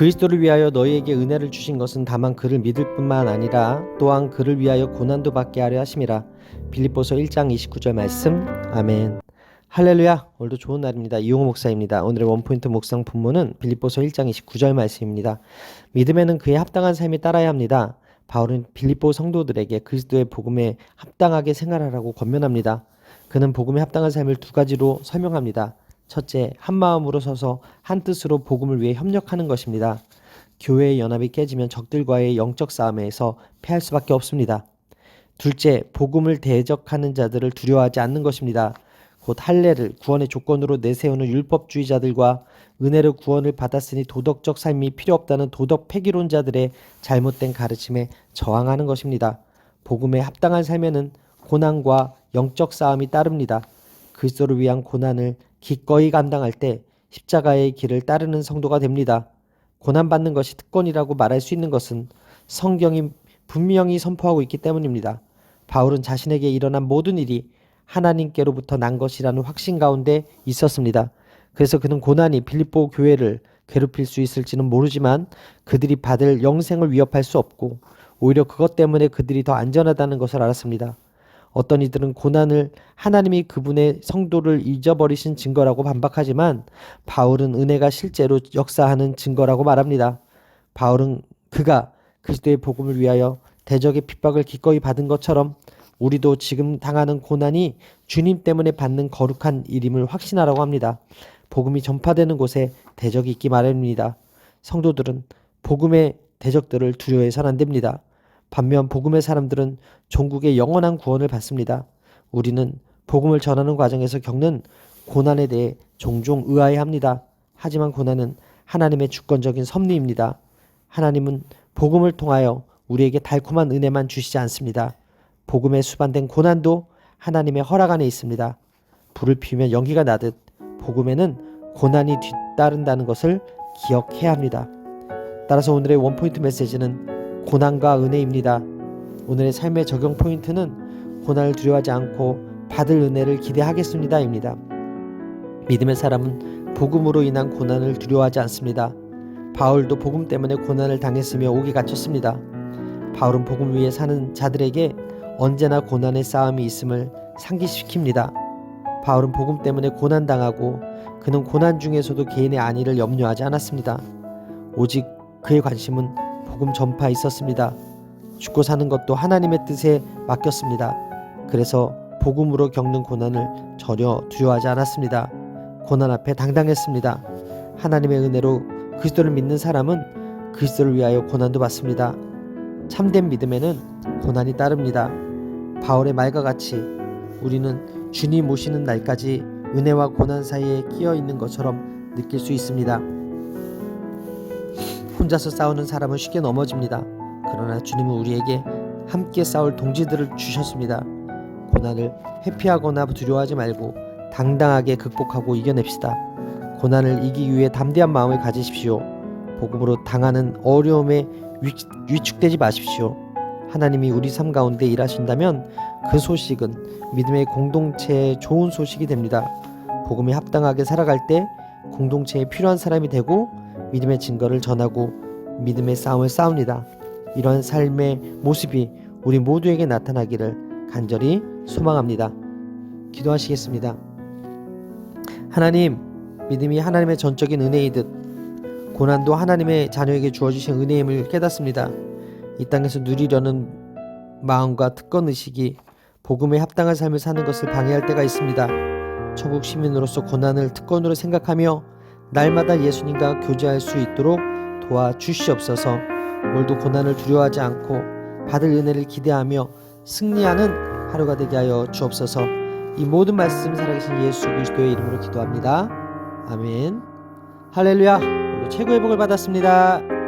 그리스도를 위하여 너희에게 은혜를 주신 것은 다만 그를 믿을 뿐만 아니라 또한 그를 위하여 고난도 받게 하려 하심이라. 빌립보서 1장 29절 말씀. 아멘. 할렐루야. 오늘도 좋은 날입니다. 이용호 목사입니다. 오늘의 원포인트 묵상 본문은 빌립보서 1장 29절 말씀입니다. 믿음에는 그에 합당한 삶이 따라야 합니다. 바울은 빌립보 성도들에게 그리스도의 복음에 합당하게 생활하라고 권면합니다. 그는 복음에 합당한 삶을 두 가지로 설명합니다. 첫째, 한 마음으로 서서 한 뜻으로 복음을 위해 협력하는 것입니다. 교회의 연합이 깨지면 적들과의 영적 싸움에서 패할 수밖에 없습니다. 둘째, 복음을 대적하는 자들을 두려워하지 않는 것입니다. 곧 할례를 구원의 조건으로 내세우는 율법주의자들과 은혜로 구원을 받았으니 도덕적 삶이 필요 없다는 도덕 폐기론자들의 잘못된 가르침에 저항하는 것입니다. 복음에 합당한 삶에는 고난과 영적 싸움이 따릅니다. 그리스도를 위한 고난을 기꺼이 감당할 때 십자가의 길을 따르는 성도가 됩니다. 고난받는 것이 특권이라고 말할 수 있는 것은 성경이 분명히 선포하고 있기 때문입니다. 바울은 자신에게 일어난 모든 일이 하나님께로부터 난 것이라는 확신 가운데 있었습니다. 그래서 그는 고난이 빌립보 교회를 괴롭힐 수 있을지는 모르지만 그들이 받을 영생을 위협할 수 없고 오히려 그것 때문에 그들이 더 안전하다는 것을 알았습니다. 어떤 이들은 고난을 하나님이 그분의 성도를 잊어버리신 증거라고 반박하지만 바울은 은혜가 실제로 역사하는 증거라고 말합니다. 바울은 그가 그리스도의 복음을 위하여 대적의 핍박을 기꺼이 받은 것처럼 우리도 지금 당하는 고난이 주님 때문에 받는 거룩한 일임을 확신하라고 합니다. 복음이 전파되는 곳에 대적이 있기 마련입니다. 성도들은 복음의 대적들을 두려워해서는 안 됩니다. 반면 복음의 사람들은 종국의 영원한 구원을 받습니다. 우리는 복음을 전하는 과정에서 겪는 고난에 대해 종종 의아해합니다. 하지만 고난은 하나님의 주권적인 섭리입니다. 하나님은 복음을 통하여 우리에게 달콤한 은혜만 주시지 않습니다. 복음에 수반된 고난도 하나님의 허락 안에 있습니다. 불을 피우면 연기가 나듯 복음에는 고난이 뒤따른다는 것을 기억해야 합니다. 따라서 오늘의 원포인트 메시지는 고난과 은혜입니다. 오늘의 삶의 적용 포인트는 고난을 두려워하지 않고 받을 은혜를 기대하겠습니다입니다. 믿음의 사람은 복음으로 인한 고난을 두려워하지 않습니다. 바울도 복음 때문에 고난을 당했으며 옥에 갇혔습니다. 바울은 복음 위에 사는 자들에게 언제나 고난의 싸움이 있음을 상기시킵니다. 바울은 복음 때문에 고난 당하고 그는 고난 중에서도 개인의 안위를 염려하지 않았습니다. 오직 그의 관심은 복음 전파에 있었습니다. 죽고 사는 것도 하나님의 뜻에 맡겼습니다. 그래서 복음으로 겪는 고난을 전혀 두려워하지 않았습니다. 고난 앞에 당당했습니다. 하나님의 은혜로 그리스도를 믿는 사람은 그리스도를 위하여 고난도 받습니다. 참된 믿음에는 고난이 따릅니다. 바울의 말과 같이 우리는 주님 오시는 날까지 은혜와 고난 사이에 끼어 있는 것처럼 느낄 수 있습니다. 혼자서 싸우는 사람은 쉽게 넘어집니다. 그러나 주님은 우리에게 함께 싸울 동지들을 주셨습니다. 고난을 회피하거나 두려워하지 말고 당당하게 극복하고 이겨냅시다. 고난을 이기기 위해 담대한 마음을 가지십시오. 복음으로 당하는 어려움에 위, 위축되지 마십시오. 하나님이 우리 삶 가운데 일하신다면 그 소식은 믿음의 공동체의 좋은 소식이 됩니다. 복음에 합당하게 살아갈 때 공동체에 필요한 사람이 되고 믿음의 증거를 전하고 믿음의 싸움을 싸웁니다. 이런 삶의 모습이 우리 모두에게 나타나기를 간절히 소망합니다. 기도하시겠습니다. 하나님, 믿음이 하나님의 전적인 은혜이듯 고난도 하나님의 자녀에게 주어주신 은혜임을 깨닫습니다. 이 땅에서 누리려는 마음과 특권 의식이 복음에 합당한 삶을 사는 것을 방해할 때가 있습니다. 천국 시민으로서 고난을 특권으로 생각하며 날마다 예수님과 교제할 수 있도록 도와 주시옵소서. 오늘도 고난을 두려워하지 않고 받을 은혜를 기대하며 승리하는 하루가 되게 하여 주옵소서. 이 모든 말씀 살아계신 예수 그리스도의 이름으로 기도합니다. 아멘. 할렐루야. 오늘 최고의 복을 받았습니다.